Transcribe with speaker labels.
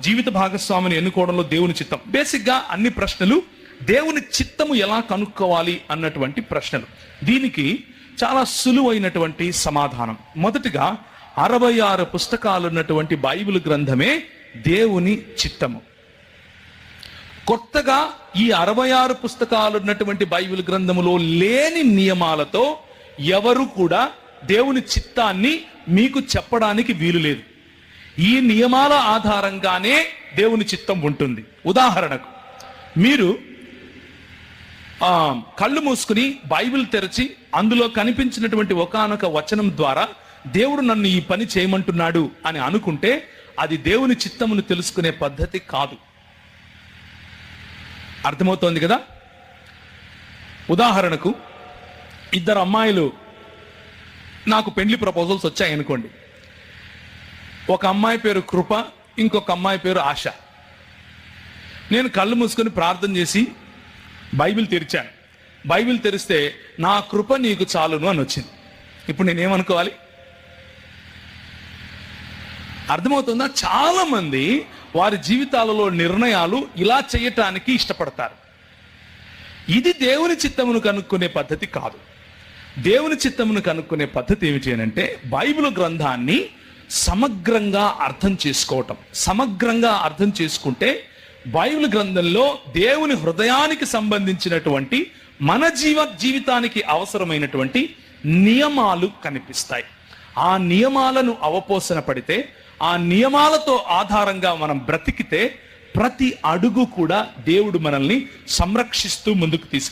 Speaker 1: జీవిత భాగస్వామిని ఎన్నుకోవడంలో దేవుని చిత్తం. బేసిక్గా అన్ని ప్రశ్నలు దేవుని చిత్తము ఎలా కనుక్కోవాలి అన్నటువంటి ప్రశ్నలు. దీనికి చాలా సులువైనటువంటి సమాధానం. మొదటిగా అరవై ఆరు పుస్తకాలు ఉన్నటువంటి బైబిల్ గ్రంథమే దేవుని చిత్తము. కొత్తగా ఈ అరవై ఆరు పుస్తకాలు ఉన్నటువంటి బైబిల్ గ్రంథములో లేని నియమాలతో ఎవరు కూడా దేవుని చిత్తాన్ని మీకు చెప్పడానికి వీలు లేదు. ఈ నియమాల ఆధారంగానే దేవుని చిత్తం ఉంటుంది. ఉదాహరణకు మీరు కళ్ళు మూసుకుని బైబిల్ తెరచి అందులో కనిపించినటువంటి ఒకానొక వచనం ద్వారా దేవుడు నన్ను ఈ పని చేయమంటున్నాడు అని అనుకుంటే అది దేవుని చిత్తమును తెలుసుకునే పద్ధతి కాదు. అర్థమవుతోంది కదా? ఉదాహరణకు ఇద్దరు అమ్మాయిలు నాకు పెండ్లి ప్రపోజల్స్ వచ్చాయి అనుకోండి ఒక అమ్మాయి పేరు కృప ఇంకొక అమ్మాయి పేరు ఆశ. నేను కళ్ళు మూసుకొని ప్రార్థన చేసి బైబిల్ తెరిచాను. బైబిల్ తెరిస్తే నా కృప నీకు చాలును అని వచ్చింది. ఇప్పుడు నేనేమనుకోవాలి అర్థమవుతుందా? చాలా మంది వారి జీవితాలలో నిర్ణయాలు ఇలా చేయటానికి ఇష్టపడతారు. ఇది దేవుని చిత్తమును కనుక్కునే పద్ధతి కాదు. దేవుని చిత్తమును కనుక్కునే పద్ధతి ఏమిటి అంటే బైబిల్ గ్రంథాన్ని సమగ్రంగా అర్థం చేసుకోవటం. సమగ్రంగా అర్థం చేసుకుంటే బైబిల్ గ్రంథంలో దేవుని హృదయానికి సంబంధించినటువంటి మన జీవ జీవితానికి అవసరమైనటువంటి నియమాలు కనిపిస్తాయి. ఆ నియమాలను అవపోసన పడితే ఆ నియమాలతో ఆధారంగా మనం బ్రతికితే ప్రతి అడుగు కూడా దేవుడు మనల్ని సంరక్షిస్తూ ముందుకు తీసుకు